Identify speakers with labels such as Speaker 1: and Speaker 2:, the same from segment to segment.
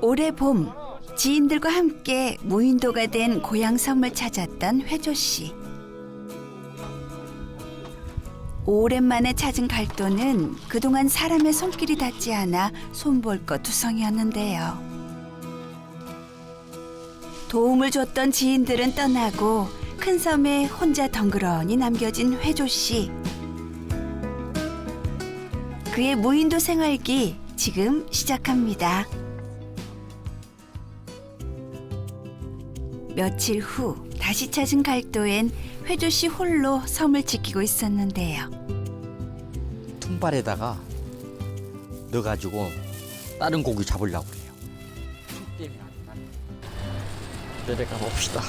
Speaker 1: 올해 봄 지인들과 함께 무인도가 된 고향 섬을 찾았던 회조 씨. 오랜만에 찾은 갈도는 그동안 사람의 손길이 닿지 않아 손볼 것 투성이었는데요. 도움을 줬던 지인들은 떠나고 큰 섬에 혼자 덩그러니 남겨진 회조 씨. 그의 무인도 생활기 지금 시작합니다. 며칠 후 다시 찾은 갈도엔 회조 씨 홀로 섬을 지키고 있었는데요.
Speaker 2: 통발에다가 넣어가지고 다른 고기 잡으려고 그래요. 내려가 봅시다.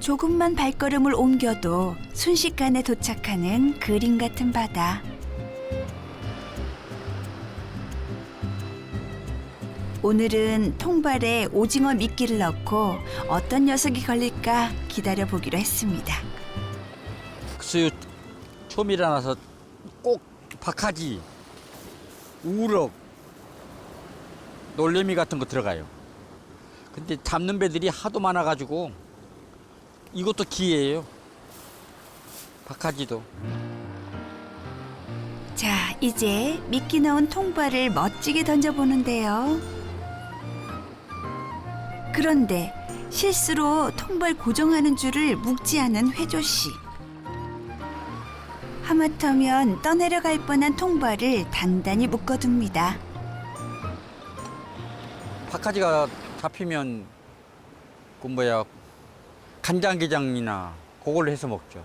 Speaker 1: 조금만 발걸음을 옮겨도 순식간에 도착하는 그림 같은 바다. 오늘은 통발에 오징어 미끼를 넣고 어떤 녀석이 걸릴까 기다려 보기로 했습니다.
Speaker 2: 수유 처음 일어나서 꼭 박하지, 우럭, 놀래미 같은 거 들어가요. 근데 잡는 배들이 하도 많아가지고 이것도 기회예요. 박하지도.
Speaker 1: 자, 이제 미끼 넣은 통발을 멋지게 던져보는데요. 그런데 실수로 통발 고정하는 줄을 묵지 않은 회조 씨. 하마터면 떠내려갈 뻔한 통발을 단단히 묶어둡니다.
Speaker 2: 박하지가 잡히면 그 뭐야 간장게장이나 그걸로 해서 먹죠.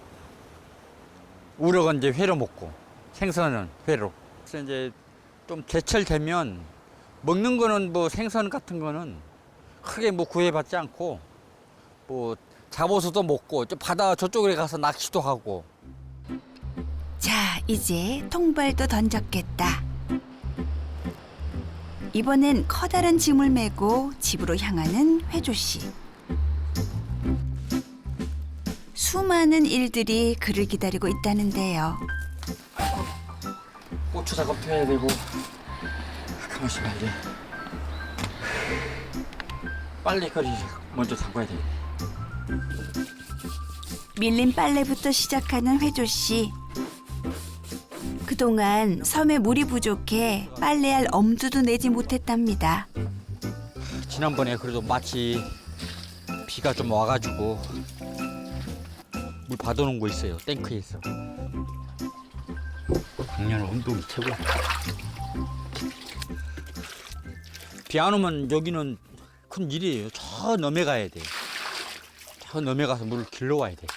Speaker 2: 우럭은 이제 회로 먹고 생선은 회로. 그래서 이제 좀 제철 되면 먹는 거는 뭐 생선 같은 거는 크게 뭐 구애받지 않고 뭐 잡아서도 먹고 저 바다 저쪽에 가서 낚시도 하고
Speaker 1: 자, 이제 통발도 던졌겠다. 이번엔 커다란 짐을 메고 집으로 향하는 회조 씨. 수많은 일들이 그를 기다리고 있다는데요.
Speaker 2: 고추 작업도 해야 되고 가만있어 봐야 돼. 빨리 거리 먼저 담가야 돼.
Speaker 1: 밀린 빨래부터 시작하는 회조 씨. 그동안 섬에 물이 부족해 빨래할 엄두도 내지 못했답니다.
Speaker 2: 지난번에 그래도 마치 비가 좀 와가지고 물 받아놓은 거 있어요 탱크에서 작년 온도이 최고 비안 오면 여기는 큰 일이에요 저 넘에 가야 돼 저 넘에 가서 물을 길러와야 돼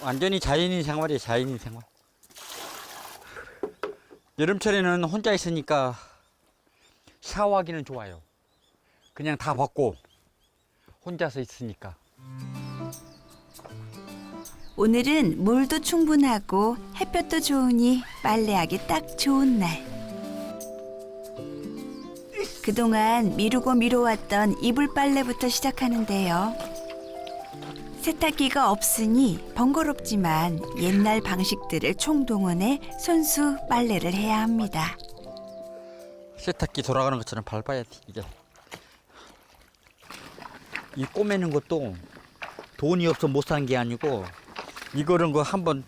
Speaker 2: 완전히 자연인 생활이에요 자연인 생활 여름철에는 혼자 있으니까 샤워하기는 좋아요. 그냥 다 벗고 혼자서 있으니까.
Speaker 1: 오늘은 물도 충분하고 햇볕도 좋으니 빨래하기 딱 좋은 날. 그동안 미루고 미뤄왔던 이불 빨래부터 시작하는데요. 세탁기가 없으니 번거롭지만 옛날 방식들을 총동원해 손수 빨래를 해야 합니다.
Speaker 2: 세탁기 돌아가는 것처럼 밟아야 돼 이게. 이 꼬매는 것도 돈이 없어 못 사는 게 아니고 이거는 그 한번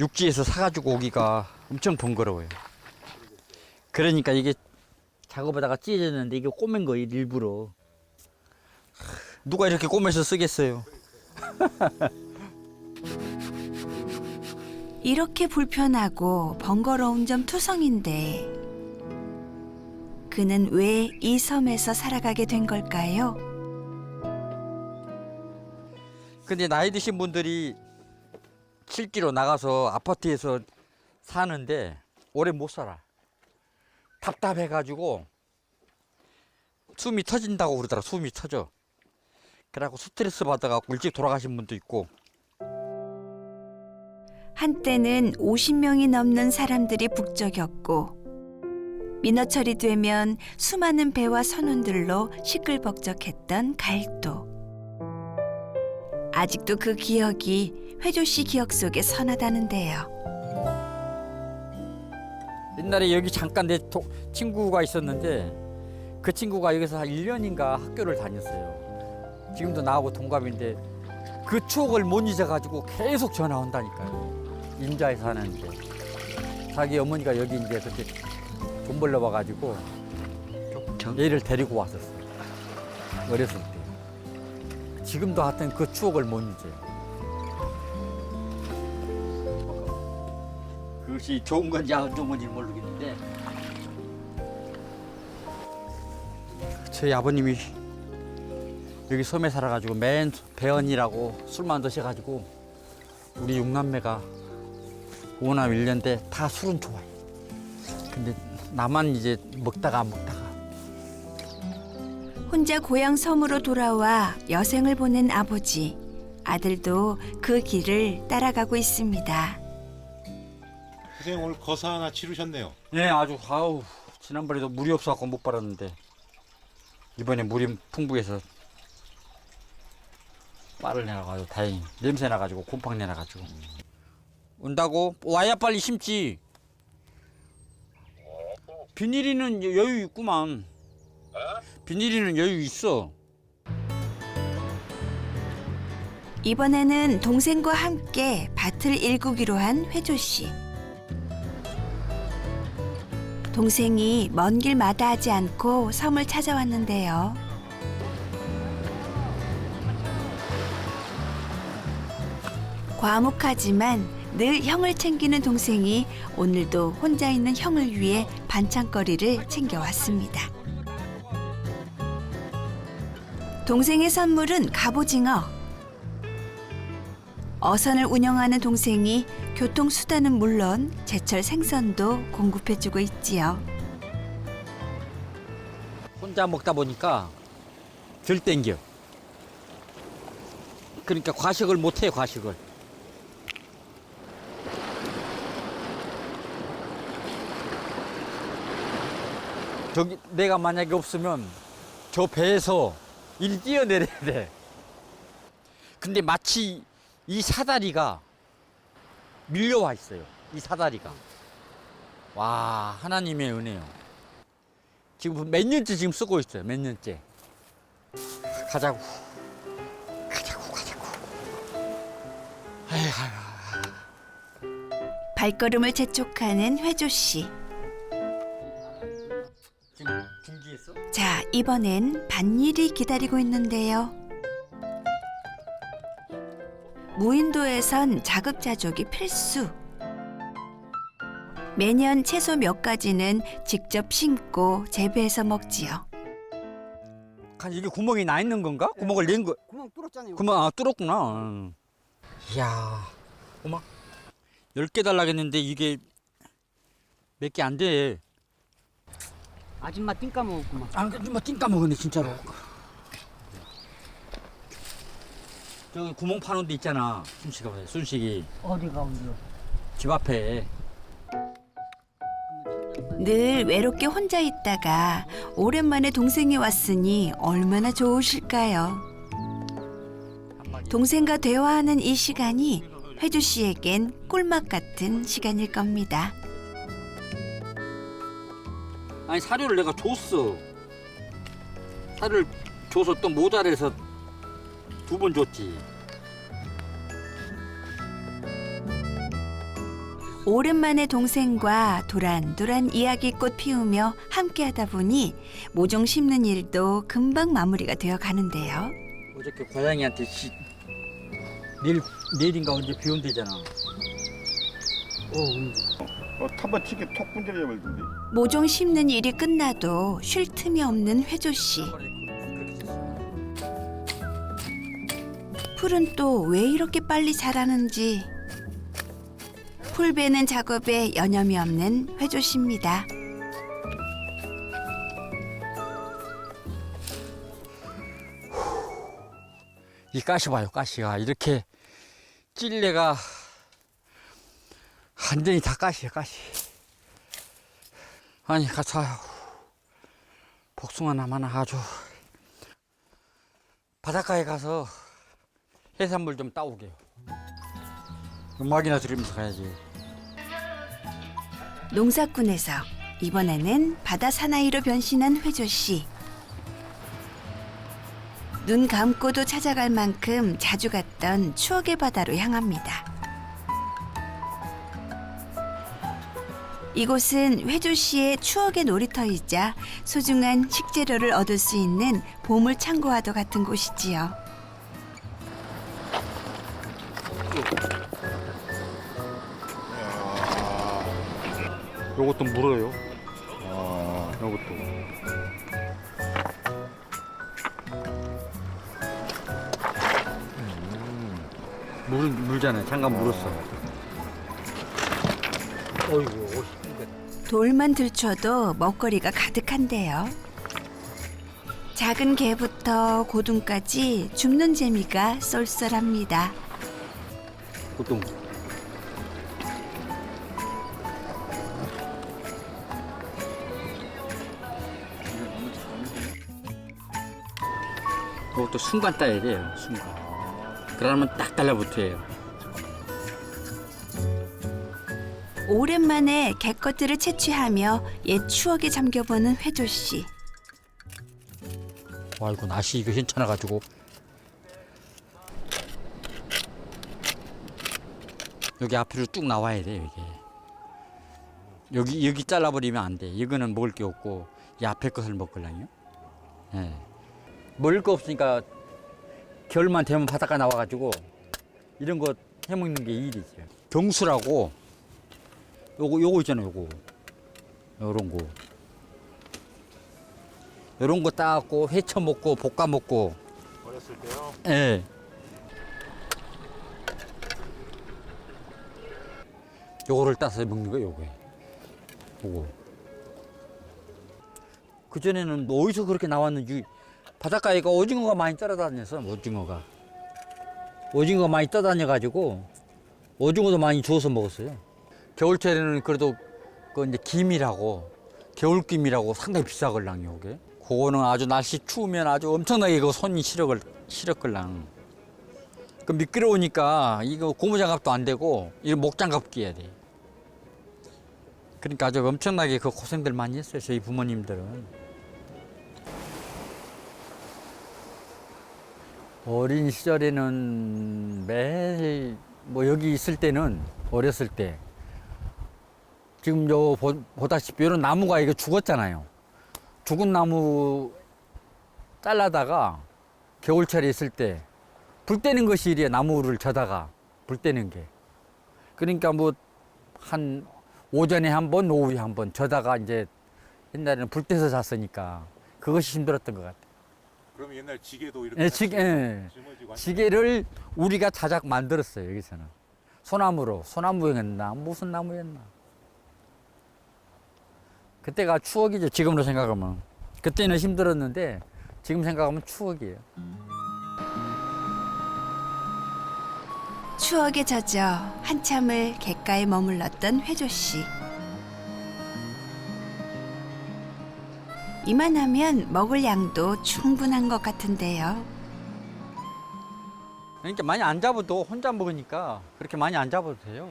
Speaker 2: 육지에서 사가지고 오기가 엄청 번거로워요. 그러니까 이게 작업하다가 찢어졌는데 이게 꼬맨 거 일부러. 누가 이렇게 꼬매서 쓰겠어요?
Speaker 1: 이렇게 불편하고 번거로운 점 투성인데 그는 왜 이 섬에서 살아가게 된 걸까요?
Speaker 2: 근데 나이 드신 분들이 실기로 나가서 아파트에서 사는데 오래 못 살아. 답답해가지고 숨이 터진다고 그러더라. 숨이 터져. 그래갖고 스트레스 받아갖고 일찍 돌아가신 분도 있고.
Speaker 1: 한때는 50명이 넘는 사람들이 북적였고 민어철이 되면 수많은 배와 선원들로 시끌벅적했던 갈도. 아직도 그 기억이 회조 씨 기억 속에 선하다는데요.
Speaker 2: 옛날에 여기 잠깐 내 도- 친구가 있었는데 그 친구가 여기서 한 1년인가 학교를 다녔어요. 지금도 나하고 동갑인데 그 추억을 못 잊어가지고 계속 전화 온다니까요. 임자에 사는데 자기 어머니가 여기 이제 그렇게 돈 벌러 와가지고 얘를 데리고 왔었어. 어렸을 때. 지금도 하여튼 그 추억을 못 잊어요. 것이 좋은 건지 안 좋은 건지 모르겠는데 저희 아버님이 여기 섬에 살아가지고 맨 배언이라고 술만 드셔가지고 우리 육남매가 오남 일년대다 술은 좋아해. 근데 나만 이제 먹다가 안 먹다가
Speaker 1: 혼자 고향 섬으로 돌아와 여생을 보낸 아버지. 아들도 그 길을 따라가고 있습니다.
Speaker 3: 선생님 오늘 거사 하나 치르셨네요.
Speaker 2: 네, 아주 아우 지난번에도 물이 없어갖고 못 빨았는데 이번에 물이 풍부해서 빨을 내놔가지고 다행히 냄새 나가지고 곰팡 내놔가지고. 온다고? 와야 빨리 심지! 비닐이는 여유 있구만. 비닐이는 여유 있어.
Speaker 1: 이번에는 동생과 함께 밭을 일구기로 한 회조 씨. 동생이 먼 길 마다하지 않고 섬을 찾아왔는데요. 과묵하지만 늘 형을 챙기는 동생이 오늘도 혼자 있는 형을 위해 반찬거리를 챙겨왔습니다. 동생의 선물은 갑오징어. 어선을 운영하는 동생이 교통수단은 물론 제철 생선도 공급해주고 있지요.
Speaker 2: 혼자 먹다 보니까 덜 땡겨. 그러니까 과식을 못해 과식을. 저기 내가 만약에 없으면 저 배에서 일 뛰어내려야 돼. 근데 마치 이 사다리가 밀려와 있어요. 이 사다리가. 와 하나님의 은혜요. 지금 몇 년째 지금 쓰고 있어요? 몇 년째? 가자고. 가자고 가자고. 에휴
Speaker 1: 발걸음을 재촉하는 회조 씨. 자, 이번엔 밭일이 기다리고 있는데요. 무인도에선 자급자족이 필수. 매년 채소 몇 가지는 직접 심고 재배해서 먹지요.
Speaker 2: 간 이게 구멍이 나 있는 건가? 구멍을 낸 거.
Speaker 4: 구멍 뚫었잖아요.
Speaker 2: 구멍 아 뚫었구나. 응. 이야, 어머, 열개 달라겠는데 이게 몇 개 안 돼.
Speaker 4: 아줌마 띵 까먹었구만.
Speaker 2: 안뭐 띵까 먹었네 진짜로. 저기 구멍 파는 데 있잖아. 순식이가 봐요. 순식이
Speaker 4: 어디가 어디요?
Speaker 2: 집 앞에.
Speaker 1: 늘 외롭게 혼자 있다가 오랜만에 동생이 왔으니 얼마나 좋으실까요? 동생과 대화하는 이 시간이 회주 씨에겐 꿀맛 같은 시간일 겁니다.
Speaker 2: 아니 사료를 내가 줬어. 사료를 줘서 또 모자라서 두 번 줬지.
Speaker 1: 오랜만에 동생과 도란도란 이야기꽃 피우며 함께하다 보니 모종 심는 일도 금방 마무리가 되어 가는데요.
Speaker 2: 어저께 고양이한테 시... 내일 내일인가 언제 비 온대잖아.
Speaker 3: 어, 한번 튀게 톡 분질러 버리던데.
Speaker 1: 모종 심는 일이 끝나도 쉴 틈이 없는 회조 씨. 풀은 또 왜 이렇게 빨리 자라는지. 풀 베는 작업에 여념이 없는 회조 씨입니다.
Speaker 2: 이 가시 봐요, 가시가 이렇게 찔레가 완전히 다 가시야, 가시. 아니, 가차요. 복숭아 나만 아주 바닷가에 가서 해산물 좀 따오게요. 음악이나 들으면서 가야지.
Speaker 1: 농사꾼에서 이번에는 바다 사나이로 변신한 회조 씨. 눈 감고도 찾아갈 만큼 자주 갔던 추억의 바다로 향합니다. 이곳은 회조 씨의 추억의 놀이터이자 소중한 식재료를 얻을 수 있는 보물 창고와도 같은 곳이지요.
Speaker 2: 요것도 물어요. 요것도. 물 물잖아요. 잠깐 물었어. 어이구, 삐끗.
Speaker 1: 돌만 들춰도 먹거리가 가득한데요. 작은 개부터 고둥까지 줍는 재미가 쏠쏠합니다.
Speaker 2: 보통 그것도 순간 따야 돼요 순간. 그러면 딱 달라붙어요.
Speaker 1: 오랜만에 개것들을 채취하며 옛 추억에 잠겨보는 회조 씨.
Speaker 2: 와 이거 낫이 이거 괜찮아 가지고. 여기 앞으로 쭉 나와야 돼 여기 여기 여기 잘라버리면 안 돼. 이거는 먹을 게 없고 이 앞에 것을 먹을랑요? 예. 먹을 거 없으니까 겨울만 되면 바닷가 나와가지고 이런 거 해먹는 게 일이죠 경수라고 요거 요거 있잖아요 요거 요런 거 요런 거 따갖고 회쳐 먹고 볶아 먹고
Speaker 3: 어렸을 때요.
Speaker 2: 예. 요거를 따서 먹는 거예요, 요게. 요거. 그 전에는 뭐 어디서 그렇게 나왔는지 바닷가에 가 오징어가 많이 따라다녀서 오징어가. 오징어가 많이 떠다녀 가지고 오징어도 많이 주워서 먹었어요. 겨울철에는 그래도 그 이제 김이라고 겨울김이라고 상당히 비싸걸랑요, 요게. 그거는 아주 날씨 추우면 아주 엄청나게 그 손이 시력을 시력걸랑. 그 미끄러우니까 이거 고무장갑도 안 되고 이거 목장갑 끼야 돼. 그러니까 아주 엄청나게 그 고생들 많이 했어요 저희 부모님들은. 어린 시절에는 매일 뭐 여기 있을 때는 어렸을 때 지금 요 보- 보다시피 이런 나무가 이거 죽었잖아요. 죽은 나무 잘라다가 겨울철에 있을 때불 때는 것이 이래 나무를 쳐다가 불 때는 게 그러니까 뭐 한 오전에 한 번 오후에 한번 저다가 이제 옛날에는 불 때서 잤으니까 그것이 힘들었던 것 같아요.
Speaker 3: 그럼 옛날 지게도 이렇게
Speaker 2: 예, 지게, 예.
Speaker 3: 짊어지고
Speaker 2: 지게를 우리가 자작 만들었어요 여기서는. 소나무로. 소나무였나? 무슨 나무였나? 그때가 추억이죠 지금으로 생각하면. 그때는 힘들었는데 지금 생각하면 추억이에요.
Speaker 1: 추억에 젖어 한참을 갯가에 머물렀던 회조 씨. 이만하면 먹을 양도 충분한 것 같은데요.
Speaker 2: 그러니까 많이 안 잡아도 혼자 먹으니까 그렇게 많이 안 잡아도 돼요.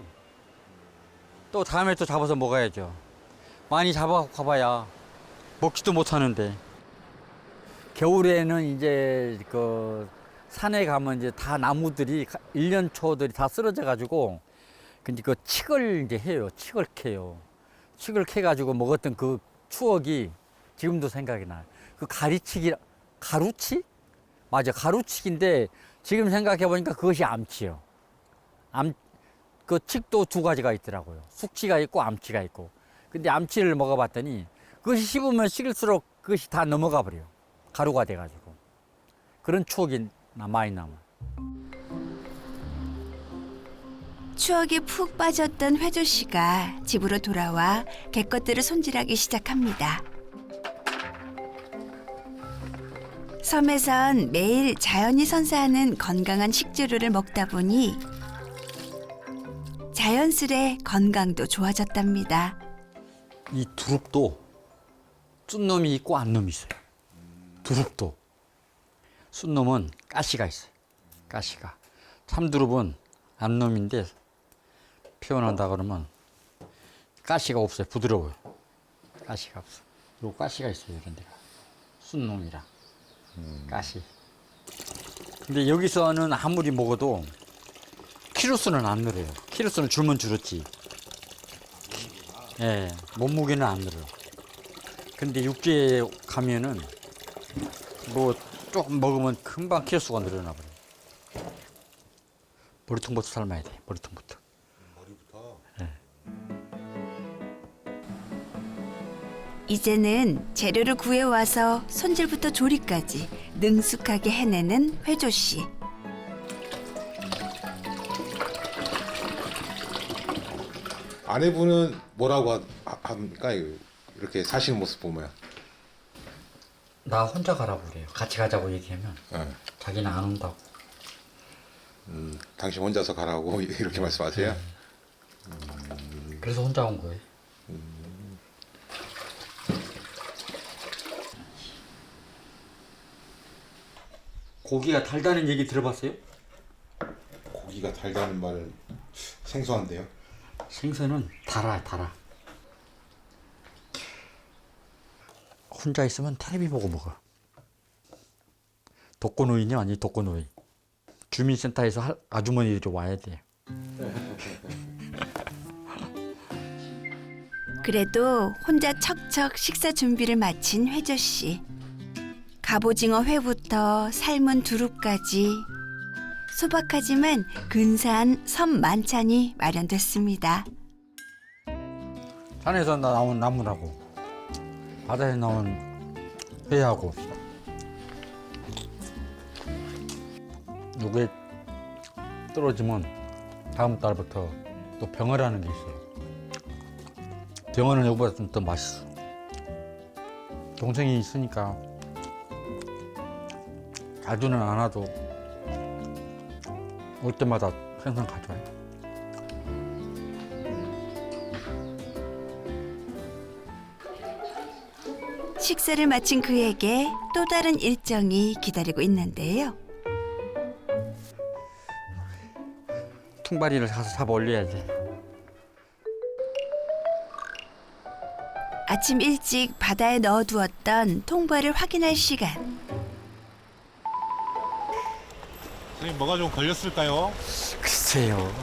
Speaker 2: 또 다음에 또 잡아서 먹어야죠. 많이 잡아 가봐야 먹지도 못하는데. 겨울에는 이제 그 산에 가면 이제 다 나무들이 가- 일년 초들이 다 쓰러져 가지고 근데 그 칡을 이제 해요. 칡을 캐요. 칡을 캐 가지고 먹었던 그 추억이 지금도 생각이 나요. 그 가리치기 가루치? 맞아 가루치기인데 지금 생각해 보니까 그것이 암치요. 암 그 칡도 두 가지가 있더라고요. 숙치가 있고 암치가 있고. 근데 암치를 먹어봤더니 그것이 씹으면 씹을수록 그것이 다 넘어가 버려요. 가루가 돼가지고. 그런 추억이 나 많이 남아.
Speaker 1: 추억에 푹 빠졌던 회조 씨가 집으로 돌아와 갯것들을 손질하기 시작합니다. 섬에선 매일 자연이 선사하는 건강한 식재료를 먹다 보니 자연스레 건강도 좋아졌답니다.
Speaker 2: 이 두릅도 쭌놈이 있고 안놈이 있어요. 두릅도 쭌놈은 가시가 있어요. 가시가 참두릅은 안놈인데 표현한다 그러면 가시가 없어요. 부드러워요. 가시가 없어. 그리고 가시가 있어요. 이런 데가. 순농이라. 가시. 근데 여기서는 아무리 먹어도 키로수는 안 늘어요. 키로수는 줄면 줄었지. 예, 몸무게는 안 늘어. 근데 육지에 가면은 뭐 조금 먹으면 금방 키로수가 늘어나 버려. 머리통부터 삶아야 돼. 머리통부터.
Speaker 1: 이제는 재료를 구해와서 손질부터 조리까지 능숙하게 해내는 회조 씨.
Speaker 3: 아내분은 뭐라고 하- 하- 합니까? 이렇게 사시는 모습 보면.
Speaker 2: 나 혼자 가라고 그래요. 같이 가자고 얘기하면
Speaker 3: 예.
Speaker 2: 자기는 안 온다고.
Speaker 3: 음, 당신 혼자서 가라고 이렇게 말씀하세요?
Speaker 2: 그래서 혼자 온 거예요. 고기가 달다는 얘기 들어봤어요?
Speaker 3: 고기가 달다는 말은 생소한데요.
Speaker 2: 생선은 달아 달아. 혼자 있으면 텔레비 보고 먹어. 독거노인이 아니 독거노인. 주민센터에서 할- 아주머니들이 와야 돼.
Speaker 1: 그래도 혼자 척척 식사 준비를 마친 회조 씨. 갑오징어 회부터 삶은 두릅까지 소박하지만 근사한 섬 만찬이 마련됐습니다.
Speaker 2: 산에서 나온 나무라고 바다에 나온 회하고 요게 떨어지면 다음 달부터 또 병어라는 게 있어요. 병어는 여기보다 좀 더 맛있어. 동생이 있으니까 자주는 안 와도 올 때마다 생선 가져와요.
Speaker 1: 식사를 마친 그에게 또 다른 일정이 기다리고 있는데요.
Speaker 2: 통발이를 사서 잡아 올려야지.
Speaker 1: 아침 일찍 바다에 넣어두었던 통발을 확인할 시간.
Speaker 3: 선생님 뭐가 좀 걸렸을까요?
Speaker 2: 글쎄요.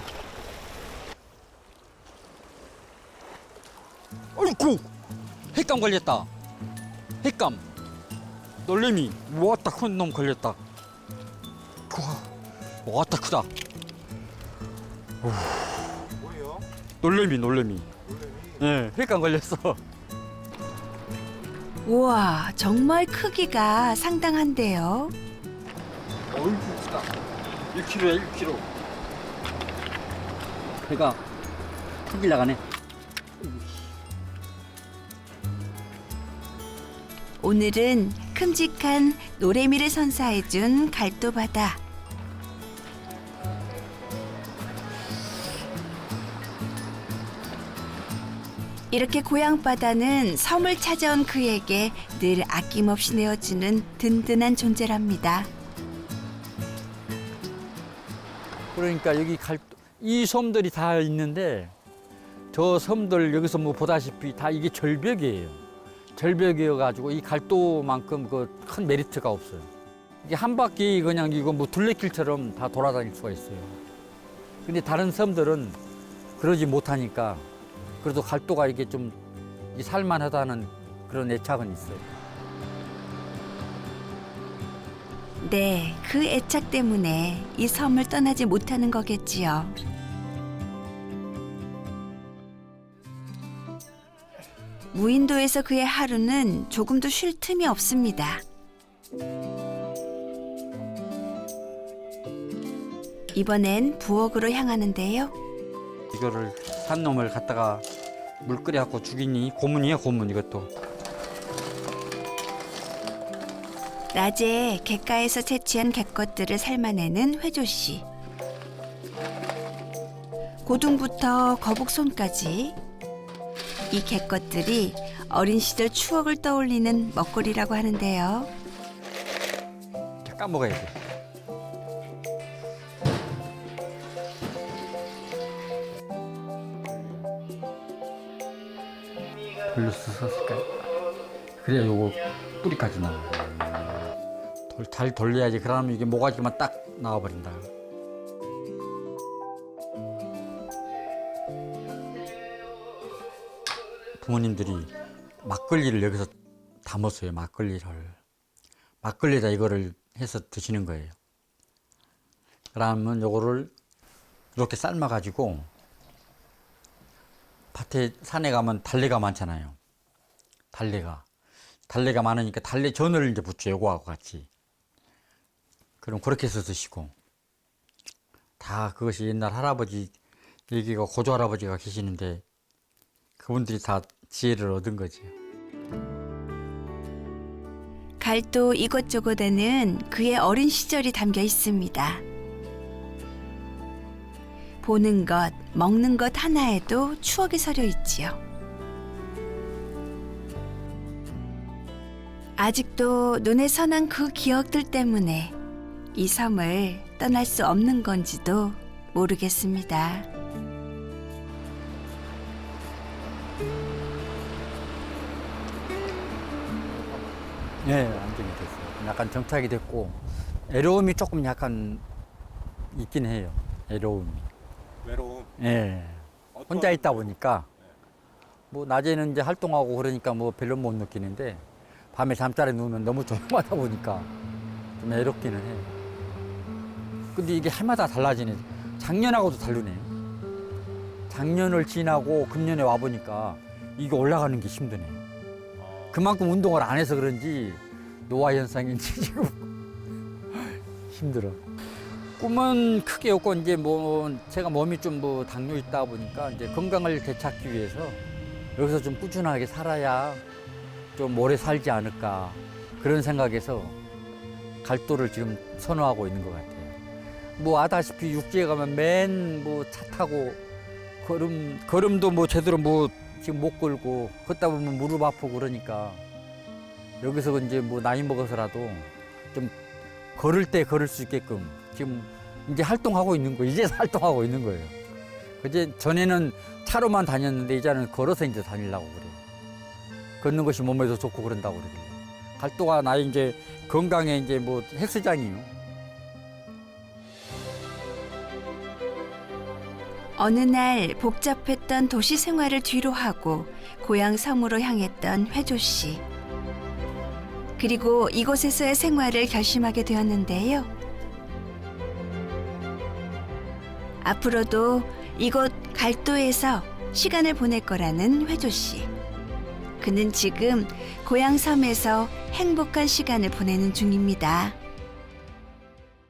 Speaker 2: 어이구! 핵감 걸렸다. 핵감. 놀래미. 왔다 큰놈 걸렸다. 우와. 왔다 크다.
Speaker 3: 뭐예요?
Speaker 2: 놀래미 놀래미. 예, 핵감 걸렸어.
Speaker 1: 우와, 정말 크기가 상당한데요.
Speaker 2: 어이구 크다. 1kg야 1kg. 배가 크기 나가네.
Speaker 1: 오늘은 큼직한 노래미를 선사해준 갈도바다. 이렇게 고향 바다는 섬을 찾아온 그에게 늘 아낌없이 내어주는 든든한 존재랍니다.
Speaker 2: 그러니까 여기 갈, 이 섬들이 다 있는데 저 섬들 여기서 뭐 보다시피 다 이게 절벽이에요. 절벽이어가지고 이 갈도만큼 그 큰 메리트가 없어요. 이게 한 바퀴 그냥 이거 뭐 둘레길처럼 다 돌아다닐 수가 있어요. 근데 다른 섬들은 그러지 못하니까 그래도 갈도가 이게 좀이 살만하다는 그런 애착은 있어요.
Speaker 1: 네, 그 애착 때문에 이 섬을 떠나지 못하는 거겠지요. 무인도에서 그의 하루는 조금도 쉴 틈이 없습니다. 이번엔 부엌으로 향하는데요.
Speaker 2: 이거를 산 놈을 갖다가 물 끓여갖고 죽이니 고문이에요 고문 이것도.
Speaker 1: 낮에 갯가에서 채취한 갯것들을 삶아내는 회조 씨. 고둥부터 거북손까지 이 갯것들이 어린 시절 추억을 떠올리는 먹거리라고 하는데요.
Speaker 2: 까먹어야 돼. 돌려서 썼을까요? 그래야 요거 뿌리까지 나와요. 돌- 잘 돌려야지. 그러면 이게 모가지만 딱 나와버린다. 부모님들이 막걸리를 여기서 담았어요. 막걸리를. 막걸리에다 이거를 해서 드시는 거예요. 그러면 요거를 이렇게 삶아가지고 밭에 산에 가면 달래가 많잖아요. 달래가. 달래가 많으니까 달래 전을 이제 붙여 요거하고 같이. 그럼 그렇게 해서 드시고. 다 그것이 옛날 할아버지 얘기가 고조 할아버지가 계시는데 그분들이 다 지혜를 얻은 거지요.
Speaker 1: 갈도 이곳저곳에는 그의 어린 시절이 담겨 있습니다. 보는 것, 먹는 것 하나에도 추억이 서려 있지요. 아직도 눈에 선한 그 기억들 때문에 이 섬을 떠날 수 없는 건지도 모르겠습니다.
Speaker 2: 네, 안정이 됐어요. 약간 정착이 됐고 애로움이 조금 약간 있긴 해요. 애로움이.
Speaker 3: 외로움.
Speaker 2: 예. 혼자 있다 보니까 뭐 낮에는 이제 활동하고 그러니까 뭐 별로 못 느끼는데 밤에 잠자리 누우면 너무 조용하다 보니까 좀 애롭기는 해요. 근데 이게 해마다 달라지네. 작년하고도 다르네요. 작년을 지나고 금년에 와 보니까 이게 올라가는 게 힘드네. 그만큼 운동을 안 해서 그런지 노화 현상인지 지금 힘들어. 꿈은 크게 없고 이제 뭐 제가 몸이 좀 뭐 당뇨 있다 보니까 이제 건강을 되찾기 위해서 여기서 좀 꾸준하게 살아야 좀 오래 살지 않을까 그런 생각에서 갈도를 지금 선호하고 있는 것 같아요. 뭐 아다시피 육지에 가면 맨 뭐 차 타고 걸음 걸음도 뭐 제대로 뭐 지금 못 걸고 걷다 보면 무릎 아프고 그러니까 여기서 이제 뭐 나이 먹어서라도 좀 걸을 때 걸을 수 있게끔 지금 이제 활동하고 있는 거 이제 활동하고 있는 거예요. 그제 전에는 차로만 다녔는데 이제는 걸어서 이제 다니려고 그래요. 걷는 것이 몸에도 좋고 그런다고 그러길래. 갈도가 나의 이제 건강에 이제 뭐 헬스장이요.
Speaker 1: 어느 날 복잡했던 도시 생활을 뒤로 하고 고향 섬으로 향했던 회조 씨. 그리고 이곳에서의 생활을 결심하게 되었는데요. 앞으로도 이곳 갈도에서 시간을 보낼 거라는 회조 씨. 그는 지금 고향 섬에서 행복한 시간을 보내는 중입니다.